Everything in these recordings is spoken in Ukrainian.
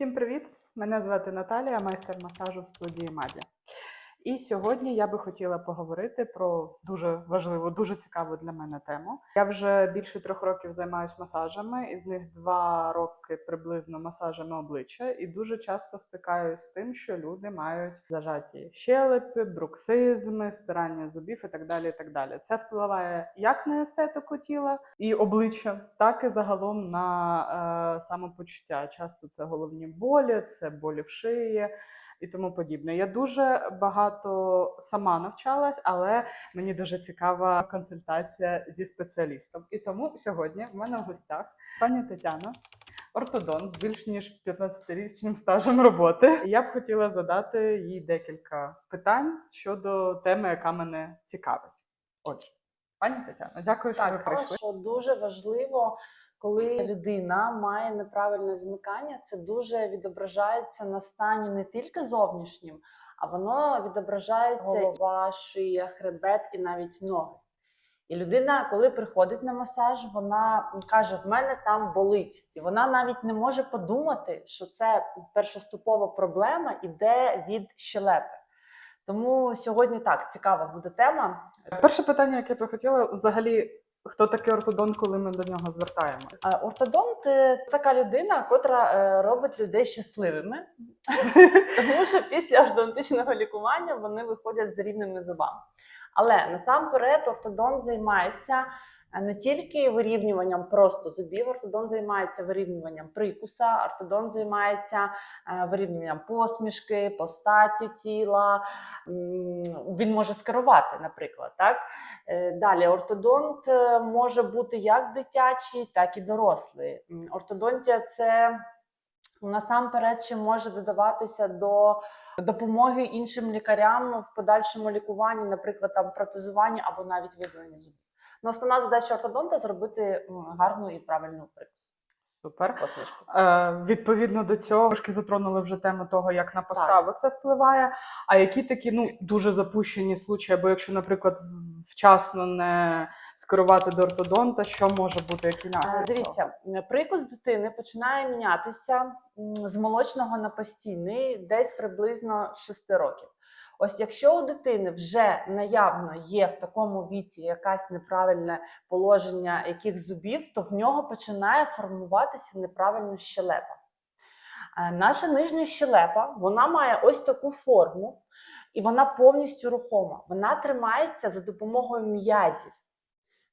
Всім привіт! Мене звати Наталія, майстер масажу в студії Маді. І сьогодні я би хотіла поговорити про дуже важливу, дуже цікаву для мене тему. Я вже більше трьох років займаюся масажами, із них два роки приблизно масажами обличчя, і дуже часто стикаюсь з тим, що люди мають зажаті щелепи, бруксизми, стирання зубів і так далі. І так далі. Це впливає як на естетику тіла і обличчя, так і загалом на е, самопочуття. Часто це головні болі, це болі в шиї і тому подібне. Я дуже багато сама навчалась, але мені дуже цікава консультація зі спеціалістом. І тому сьогодні в мене в гостях пані Тетяна. Ортодонт з більш ніж 15-річним стажем роботи. Я б хотіла задати їй декілька питань щодо теми, яка мене цікавить. Отже, пані Тетяно, дякую, що ви прийшли. що дуже важливо, коли людина має неправильне змикання, це дуже відображається на стані не тільки зовнішнім, а воно відображається голова, шия, хребет і навіть ноги. І людина, коли приходить на масаж, вона каже: в мене там болить, і вона навіть не може подумати, що це першоступова проблема іде від щелепи. Тому сьогодні так цікава буде тема. Перше питання, яке б я хотіла, взагалі, хто такий ортодонт, коли ми до нього звертаємо? Е, Ортодонт е, це така людина, котра е, робить людей щасливими, тому що після ортодонтичного лікування вони виходять з рівними зубами. Але насамперед ортодонт займається не тільки вирівнюванням просто зубів, ортодонт займається вирівнюванням прикуса, ортодонт займається вирівнюванням посмішки, постаті тіла. Він може скерувати, наприклад. Так? Е, Далі ортодонт е, може бути як дитячий, так і дорослий. Ортодонтія це насамперед ще може додаватися до допомоги іншим лікарям в подальшому лікуванні, наприклад, там протезування або навіть видалення зубів. Ну, основна задача ортодонта зробити гарну і правильну прикус. Супер. Е, відповідно до цього, трошки затронули вже тему того, як на поставу це впливає. А які такі ну дуже запущені случаї, або якщо, наприклад, вчасно не скерувати до ортодонта, що може бути, які Е. Дивіться, прикус дитини починає мінятися з молочного на постійний десь приблизно 6 років. Ось якщо у дитини вже наявно є в такому віці якесь неправильне положення яких зубів, то в нього починає формуватися неправильна щелепа. Е, Наша нижня щелепа вона має ось таку форму, і вона повністю рухома. Вона тримається за допомогою м'язів.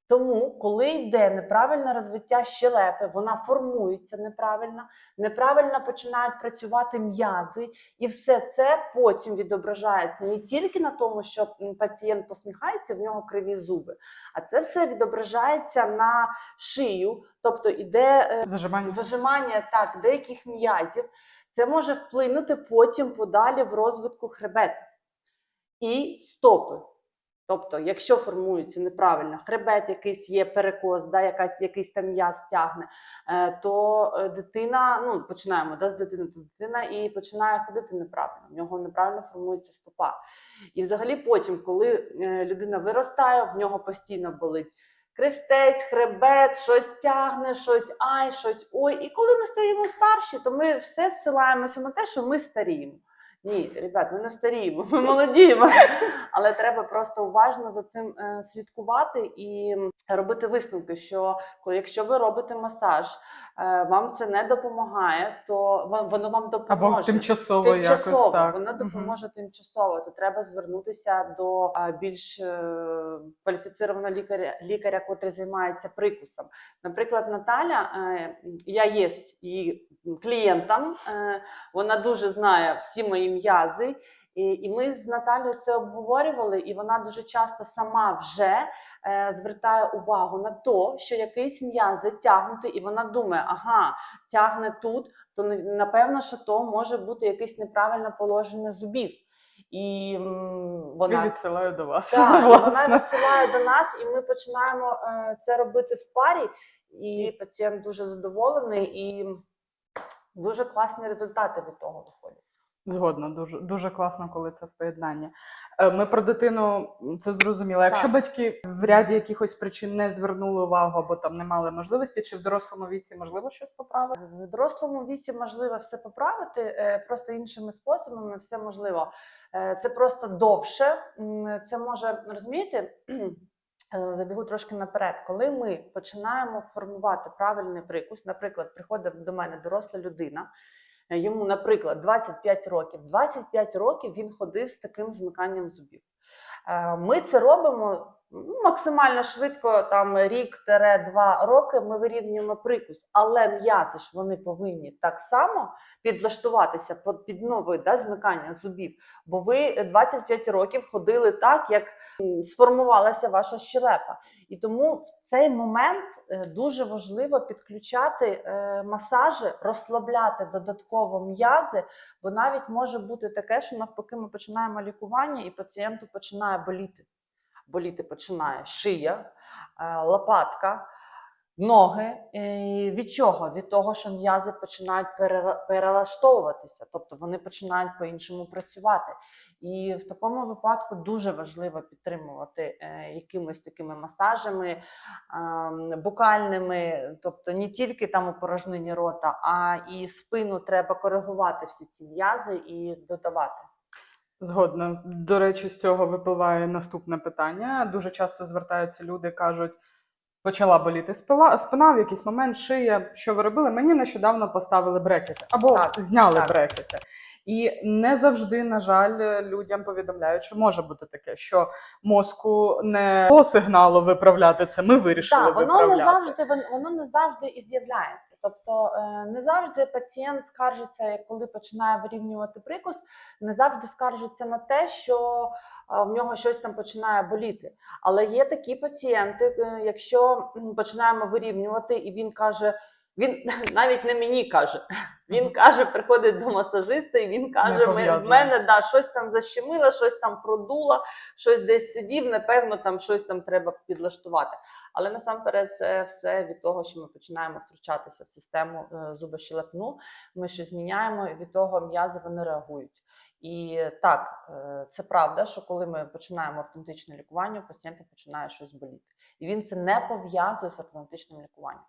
Тому, коли йде неправильне розвиття щелепи, вона формується неправильно, неправильно починають працювати м'язи, і все це потім відображається не тільки на тому, що пацієнт посміхається, в нього криві зуби, а це все відображається на шию, тобто іде е, Зажимання зажимання так, деяких м'язів. Це може вплинути потім подалі в розвитку хребета і стопи. Тобто, якщо формується неправильно хребет, якийсь є перекос, да, якась, якийсь там м'яз тягне, е, то е, дитина, ну починаємо да, з дитини, то дитина і починає ходити неправильно, в нього неправильно формується стопа. І взагалі потім, коли е, людина виростає, в нього постійно болить крестець, хребет, щось тягне, щось ай, щось ой. І коли ми стаємо старші, то ми все зсилаємося на те, що ми старіємо. Ні, ребят, ми не старіємо, ми молодіємо. Але треба просто уважно за цим е, слідкувати і робити висновки, що якщо ви робите масаж, е, вам це не допомагає, то воно вам допоможе. або тимчасово, Тимчасово, якось так. Мгм. допоможе тимчасово, то треба звернутися до більш е, кваліфіцированого лікаря, лікаря, котрий займається прикусом. Наприклад, Наталя, я є її клієнтом, вона дуже знає всі мої м'язи. І, і ми з Наталією це обговорювали, і вона дуже часто сама вже е, звертає увагу на те, що якийсь м'яз затягнутий, і вона думає, ага, тягне тут, то напевно, що то може бути якесь неправильне положення зубів. І вона відсилаю до вас. так, вона відсилає до нас, і ми починаємо е, це робити в парі. І пацієнт дуже задоволений, і дуже класні результати від того виходять. Згодна, дуже дуже класно, коли це в поєднанні. Е, Ми про дитину це зрозуміло. Якщо Так. батьки в ряді якихось причин не звернули увагу або там не мали можливості, чи в дорослому віці можливо щось поправити? В дорослому віці можливо все поправити, е, просто іншими способами все можливо. Е, Це просто довше. Це може розумієте. Забігу трошки наперед. Коли ми починаємо формувати правильний прикус, наприклад, приходить до мене доросла людина, йому, наприклад, 25 років. 25 років він ходив з таким змиканням зубів. Е, Ми це робимо максимально швидко, там рік-два роки ми вирівнюємо прикус, але м'язи ж вони повинні так само підлаштуватися під- під нове да, змикання зубів. Бо ви 25 років ходили так, як сформувалася ваша щелепа. І тому в цей момент е, дуже важливо підключати е, масажі, розслабляти додатково м'язи, бо навіть може бути таке, що навпаки ми починаємо лікування, і пацієнту починає боліти. Боліти починає шия, е, лопатка, ноги. Від чого? Від того, що м'язи починають перелаштовуватися, тобто вони починають по-іншому працювати. І в такому випадку дуже важливо підтримувати е, якимись такими масажами ем, букальними, тобто не тільки там у порожнині рота, а і спину треба коригувати всі ці м'язи і додавати. Згодна. До речі, з цього випливає наступне питання. Дуже часто звертаються люди, кажуть. Почала боліти спина, спина в якийсь момент, шия. Що ви робили? Мені нещодавно поставили брекети або Так, зняли так. брекети. І не завжди, на жаль, людям повідомляють, що може бути таке, що мозку не по сигналу виправляти це. Ми вирішили Так, воно виправляти. не завжди вон- воно не завжди і з'являється. Тобто е, не завжди пацієнт скаржиться, коли починає вирівнювати прикус, не завжди скаржиться на те, що е, в нього щось там починає боліти. Але є такі пацієнти, е, якщо починаємо вирівнювати, і він каже. Він навіть не мені каже. Він каже, приходить до масажиста, і він каже: «Ми- в мене да, щось там защемило, щось там продуло, щось десь сидів, напевно, там щось там треба підлаштувати. Але насамперед це все від того, що ми починаємо втручатися в систему е, зубощелепну, ми щось зміняємо, і від того м'язи вони реагують. І так, е, це правда, що коли ми починаємо ортодонтичне лікування, у пацієнта починає щось боліти. І він це не пов'язує з ортодонтичним лікуванням.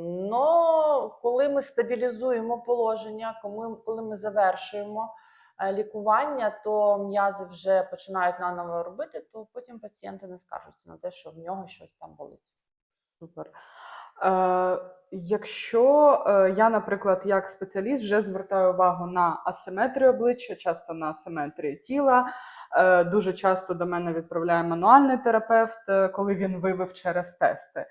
Но коли ми стабілізуємо положення, коли, ми завершуємо лікування, то м'язи вже починають наново робити, то потім пацієнти не скаржаться на те, що в нього щось там болить. Супер. Е, якщо е, я, наприклад, як спеціаліст вже звертаю увагу на асиметрію обличчя, часто на асиметрію тіла, е, дуже часто до мене відправляє мануальний терапевт, е, коли він вивив через тести.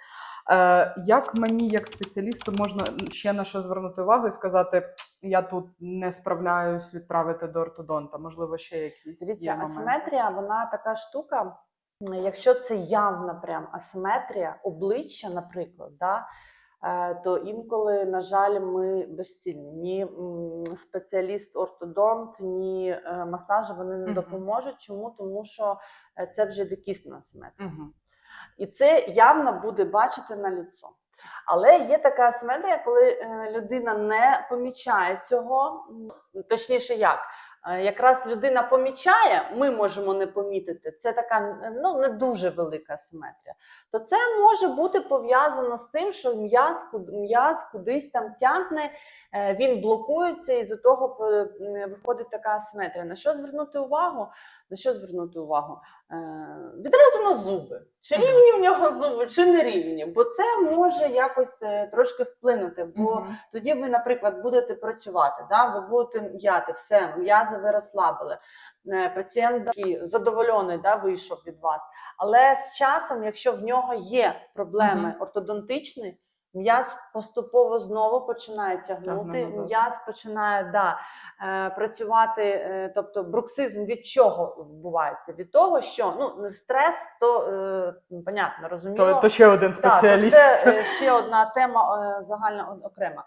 Е, як мені, як спеціалісту, можна ще на що звернути увагу і сказати, я тут не справляюсь відправити до ортодонта? Можливо, ще якісь є Дивіться, моменти? асиметрія, вона така штука. Якщо це явна прям асиметрія обличчя, наприклад, да, е, то інколи, на жаль, ми безсильні. Ні спеціаліст-ортодонт, ні е, масажі вони не допоможуть. Чому? Тому що це вже дикісна асиметрія. І це явно буде бачити на ліцо. Але є така асиметрія, коли е, людина не помічає цього, точніше, як. Е, Якраз людина помічає, ми можемо не помітити. Це така ну не дуже велика асиметрія. То це може бути пов'язано з тим, що м'яз м'яз кудись там тягне, е, він блокується, і з того виходить така асиметрія. На що звернути увагу? На що звернути увагу? Е, Відразу на зуби. Чи рівні в нього зуби, чи не рівні? Бо це може якось е, трошки вплинути. Бо тоді ви, наприклад, будете працювати, да? ви будете м'яти, все, м'язи ви розслабили. Е, Пацієнт такий задоволений да, вийшов від вас. Але з часом, якщо в нього є проблеми ортодонтичні, м'яз поступово знову починає тягнути, м'яз починає да, е, працювати. е, Тобто бруксизм від чого відбувається? Від того, що ну, стрес, то е, понятно, розуміло. То, то ще один Так, спеціаліст. це е, ще одна тема е, загальна окрема.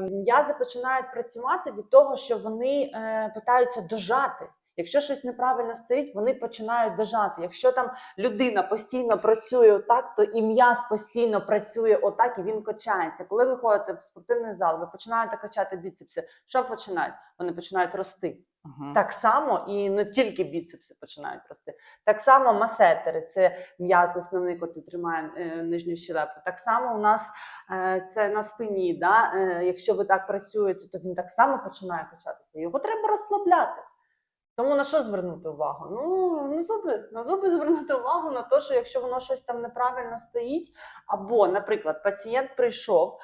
М'язи починають працювати від того, що вони е, питаються дожати. Якщо щось неправильно стоїть, вони починають дожати. Якщо там людина постійно працює отак, то і м'яз постійно працює отак, і він качається. Коли ви ходите в спортивний зал, ви починаєте качати біцепси. Що починають? Вони починають рости. Мгм. Так само і не тільки біцепси починають рости. Так само масетери це м'яз основний, який тримає е, нижню щелепу. Так само у нас е, це на спині. Да? Е, якщо ви так працюєте, то він так само починає качатися. Його треба розслабляти. Тому на що звернути увагу? Ну, на зуби. На зуби звернути увагу на те, що якщо воно щось там неправильно стоїть, або, наприклад, пацієнт прийшов.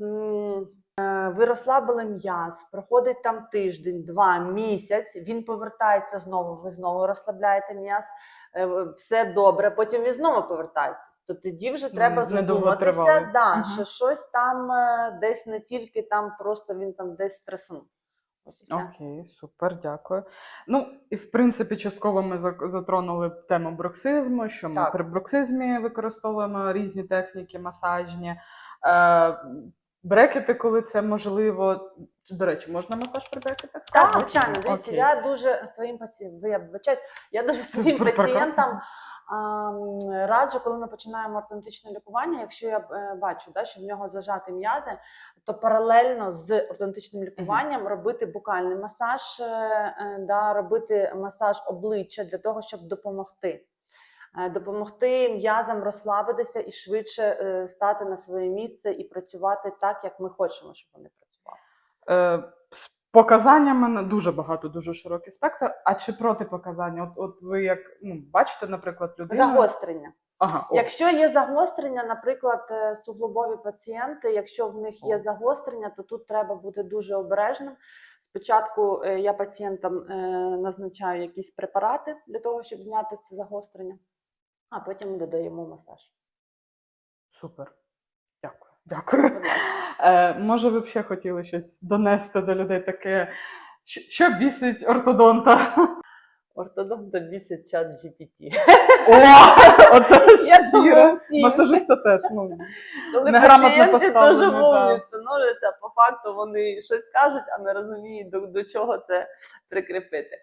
е, Ви розслабили м'яз, проходить там тиждень, два, місяць, він повертається знову, ви знову розслабляєте м'яз, е, все добре, потім він знову повертається. То тоді вже Ну, треба задуматися, да, Мгм. що щось там е, десь не тільки там, просто він там десь стресунув. Ось і все. Окей, супер, дякую. Ну, і в принципі, частково ми затронули тему броксизму, що ми Так. при броксизмі використовуємо різні техніки масажні. Е, брекети, коли це можливо. До речі, можна масаж при брекетах? Так, звичайно, дивіться, Окей. я дуже своїм пацієнтам, я вибачаюсь, я дуже своїм Пр- прекрасно. пацієнтам раджу, коли ми починаємо ортодонтичне лікування, якщо я е, бачу, да, що в нього зажаті м'язи, то паралельно з ортодонтичним лікуванням робити букальний масаж, е, е, да, робити масаж обличчя для того, щоб допомогти. Допомогти м'язам розслабитися і швидше стати на своє місце і працювати так, як ми хочемо, щоб вони працювали. Показаннями на дуже багато, дуже широкий спектр. А чи протипоказання? От, от ви як ну, бачите, наприклад, людину. Загострення. Ага, о, Якщо є загострення, наприклад, е, суглобові пацієнти, якщо в них є О. загострення, то тут треба бути дуже обережним. Спочатку е, я пацієнтам е, назначаю якісь препарати для того, щоб зняти це загострення, а потім додаємо масаж. супер. Дякую. Дякую. Е, може, ви б ще хотіли щось донести до людей таке, що, бісить ортодонта? Ортодонта бісить чат GPT. О, оце щиро. Масажиста теж. Ну, Коли неграмотно пацієнти поставлені, мовні становляться, по факту вони щось кажуть, а не розуміють, до, до чого це прикріпити.